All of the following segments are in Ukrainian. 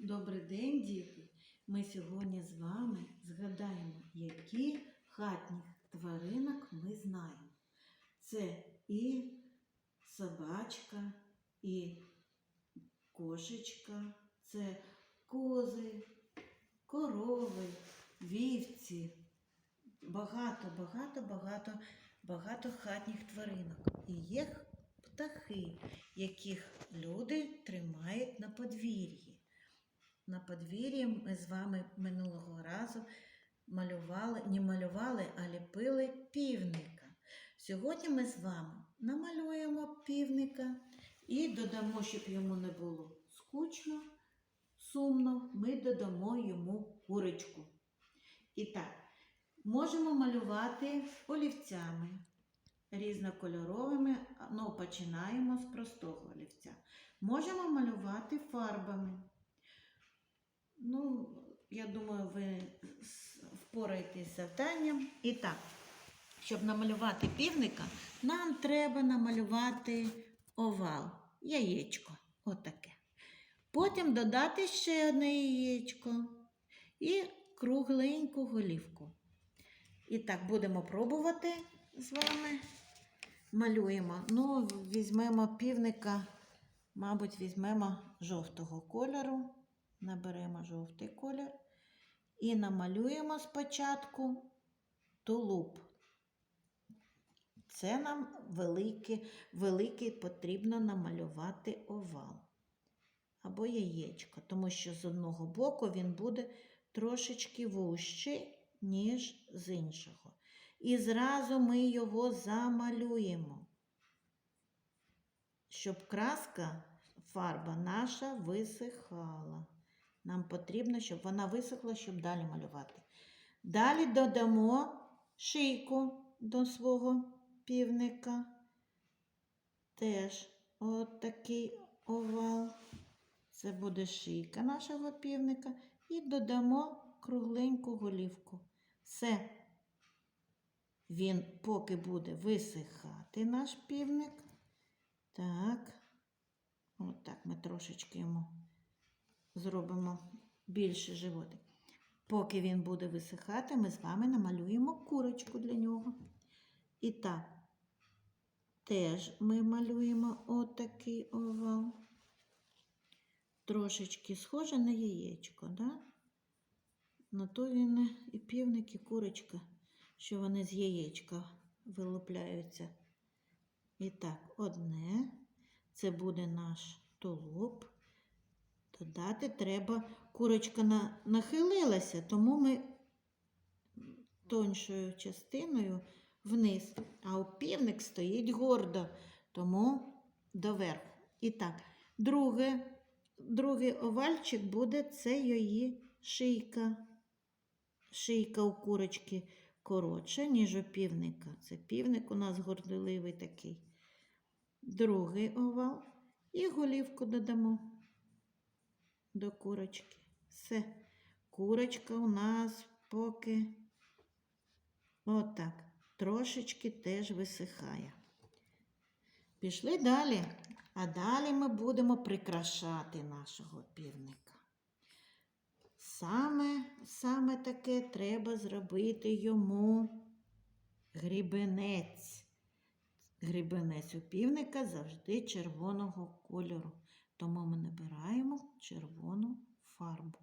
Добрий день, діти! Ми сьогодні з вами згадаємо, які хатніх тваринок ми знаємо. Це і собачка, і кошечка, це кози, корови, вівці. Багато, багато, багато, багато хатніх тваринок. І є птахи, яких люди тримають на подвір'ї. На подвір'ї ми з вами минулого разу малювали, не малювали, а ліпили півника. Сьогодні ми з вами намалюємо півника і додамо, щоб йому не було скучно, сумно, ми додамо йому курочку. І так, можемо малювати олівцями різнокольоровими, ну, починаємо з простого олівця. Можемо малювати фарбами. Ну, я думаю, ви впораєтесь з завданням. І так, щоб намалювати півника, нам треба намалювати овал, яєчко. Отаке. Потім додати ще одне яєчко і кругленьку голівку. І так, будемо пробувати з вами. Малюємо. Ну, візьмемо півника, мабуть, візьмемо жовтого кольору. Наберемо жовтий колір і намалюємо спочатку тулуб. Це нам великий, великий потрібно намалювати овал або яєчко, тому що з одного боку він буде трошечки вужчий, ніж з іншого. І зразу ми його замалюємо, щоб краска, фарба наша висихала. Нам потрібно, щоб вона висохла, щоб далі малювати. Далі додамо шийку до свого півника. Теж от овал. Це буде шийка нашого півника. І додамо кругленьку голівку. Все. Він поки буде висихати наш півник. Так. От ми трошечки йому зробимо більше животик. Поки він буде висихати, ми з вами намалюємо курочку для нього. І так, теж ми малюємо отакий овал. Трошечки схоже на яєчко, да? На то він і півник, і курочка, що вони з яєчка вилупляються. І так, одне. Це буде наш тулуб. Додати треба, курочка на, нахилилася, тому ми тоншою частиною вниз. А півник стоїть гордо, тому доверху. І так, друге, другий овальчик буде це її шийка. Шийка у курочки коротша, ніж у півника. Це півник у нас горделивий такий. Другий овал. І голівку додамо до курочки. Все. Курочка у нас поки отак. Трошечки теж висихає. Пішли далі. А далі ми будемо прикрашати нашого півника. Саме, саме таке треба зробити йому грібенець. Грібенець у півника завжди червоного кольору. Тому ми набираємо червону фарбу.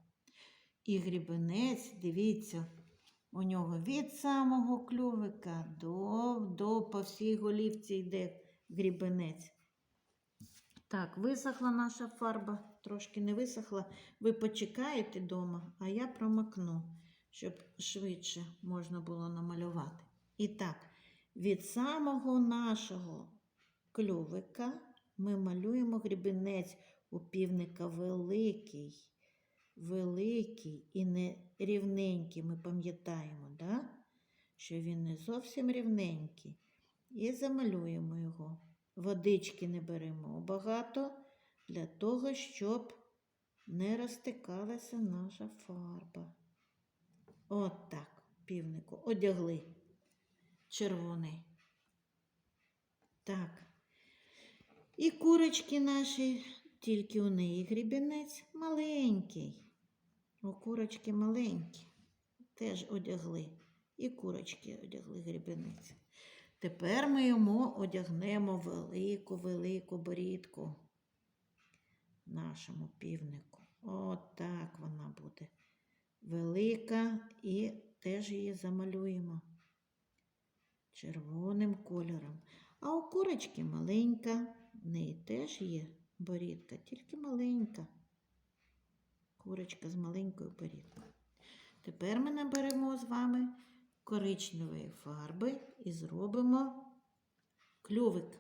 І грібенець, дивіться, у нього від самого клювика до, до по всій голівці йде грібенець. Так, висохла наша фарба, трошки не висохла. Ви почекаєте вдома, а я промокну, щоб швидше можна було намалювати. І так, від самого нашого клювика ми малюємо грібінець у півника великий, великий і не рівненький. Ми пам'ятаємо, да? що він не зовсім рівненький. І замалюємо його. Водички не беремо багато для того, щоб не розтикалася наша фарба. От так, півнику, одягли червоний. Так. І курочки наші Тільки у неї грібінець маленький. У курочки маленький. Теж одягли. І курочки одягли грібінець. Тепер ми йому одягнемо велику, велику борідку нашому півнику. От вона буде. Велика і теж її замалюємо червоним кольором. А у курочки маленька, в неї теж є борідка, тільки маленька. Курочка з маленькою борідкою. Тепер ми наберемо з вами коричневої фарби і зробимо клювик.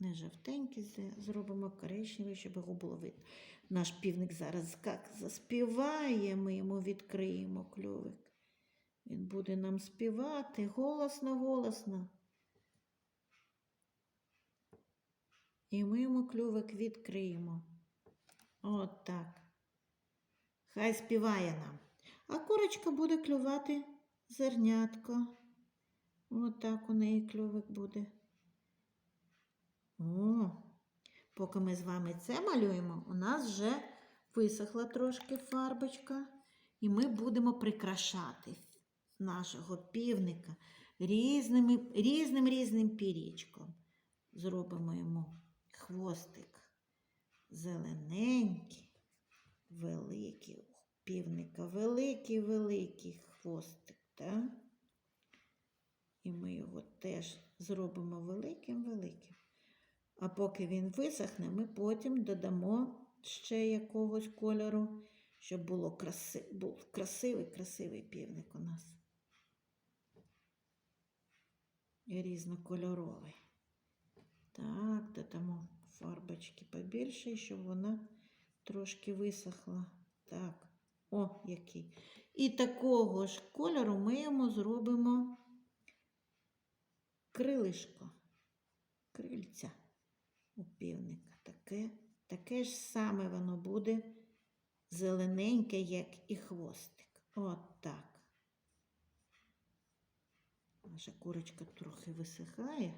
Не жовтенький, зробимо коричневий, щоб його було видно. Наш півник зараз як заспіває, ми йому відкриємо клювик. Він буде нам співати голосно, І ми йому клювик відкриємо. От так. Хай співає нам. А курочка буде клювати зернятко. От так у неї клювик буде. О, поки ми з вами це малюємо, у нас вже висохла трошки фарбочка, і ми будемо прикрашати нашого півника різними, різним різним пірічком. Зробимо йому хвостик зелененький, великий у півника, великий великий хвостик. Так? І ми його теж зробимо великим великим. А поки він висохне, ми потім додамо ще якогось кольору, щоб було краси... був красивий, красивий півник у нас. Різнокольоровий. Фарбочки побільше, щоб вона трошки висохла. Так, о, який. І такого ж кольору ми йому зробимо крилишко, крильця у півника. Таке, таке ж саме воно буде зелененьке, як і хвостик. От так. Наша курочка трохи висихає.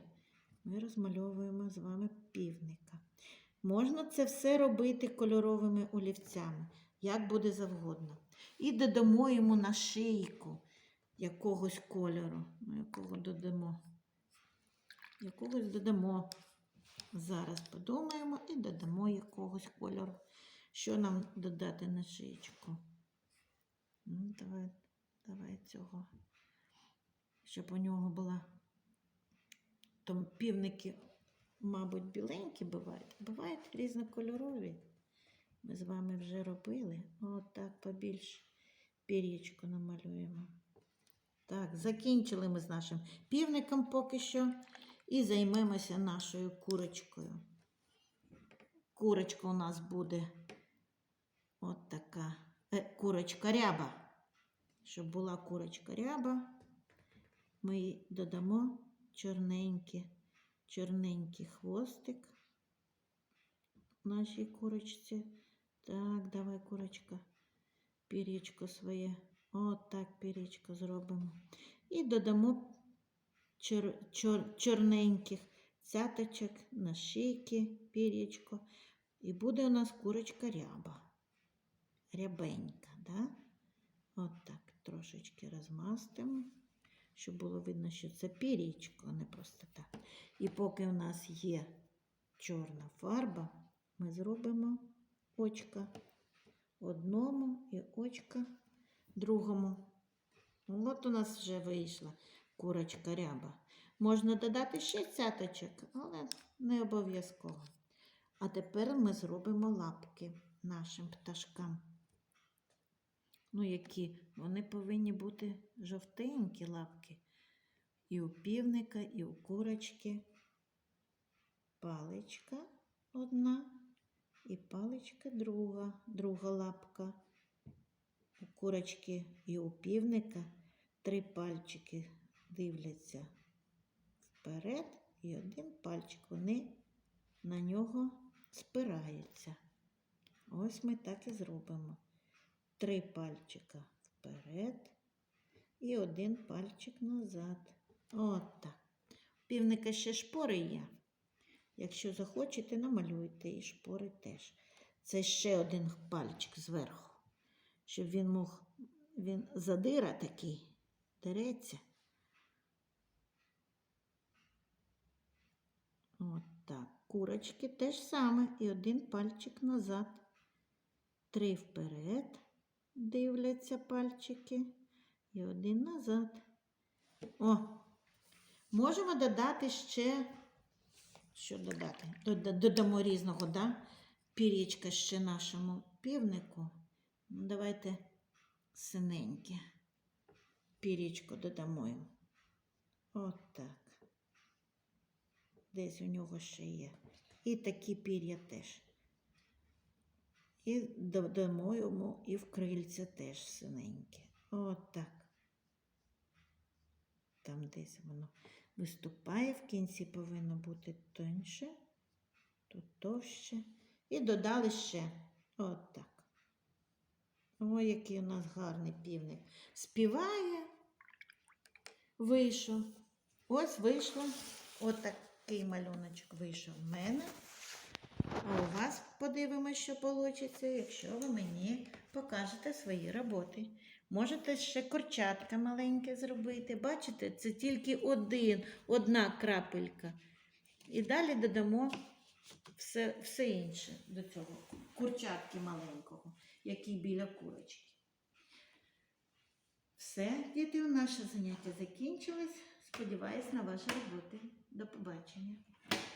Ми розмальовуємо з вами півника. Можна це все робити кольоровими олівцями, як буде завгодно. І додамо йому на шийку якогось кольору. Ну, якого додамо. Якогось додамо. Зараз подумаємо і додамо якогось кольору. Що нам додати на шиєчку? Ну, давай, давай цього. Щоб у нього була. Там півники, мабуть, біленькі бувають. Бувають різнокольорові. Ми з вами вже робили. От так побільше пірічку намалюємо. Так, закінчили ми з нашим півником поки що. І займемося нашою курочкою. Курочка у нас буде от така е, курочка ряба. Щоб була курочка ряба, ми їй додамо чорненький, чорненький хвостик нашій курочці. Так, давай, курочка, пірічко своє. От так зробимо. І додамо чор, чор, чорненьких цяточок на шийки, пірічко. І буде у нас курочка ряба. Рябенька, да? От так трошечки розмастимо, щоб було видно, що це пірічко, а не просто так. І поки у нас є чорна фарба, ми зробимо очка одному і очка другому. От у нас вже вийшла курочка ряба. Можна додати ще цяточок, але не обов'язково. А тепер ми зробимо лапки нашим пташкам. Ну, які? Вони повинні бути жовтенькі лапки. І у півника, і у курочки. Паличка одна і паличка друга, друга лапка. У курочки і у півника три пальчики дивляться вперед, і один пальчик вони на нього спираються. Ось ми так і зробимо. Три пальчика вперед і один пальчик назад. От так. Півника ще шпори є. Якщо захочете, намалюйте і шпори теж. Це ще один пальчик зверху, щоб він мог, він задира такий, дереться. От так. Курочки теж саме. І один пальчик назад. Три вперед дивляться пальчики. І один назад. О, можемо додати ще. Що додати? Додамо різного, да? Пірічка ще нашому півнику. Ну, давайте синеньке. Пірічко додамо йому. От так. Десь у нього ще є. І такі пір'я теж. І додамо йому і в крильця теж синеньке. От так. Там десь воно виступає, в кінці повинно бути тоньше, тут товще. І додали ще. От так. Ой, який у нас гарний півник. Співає. Вийшов. Ось вийшло. От такий малюночок вийшов в мене. А у вас подивимося, що вийде, якщо ви мені покажете свої роботи. Можете ще корчатка маленьке зробити. Бачите, це тільки один, одна крапелька. І далі додамо все, все інше до цього. Курчатки маленького, який біля курочки. Все, діти, наше заняття закінчилось. Сподіваюсь на ваші роботи. До побачення.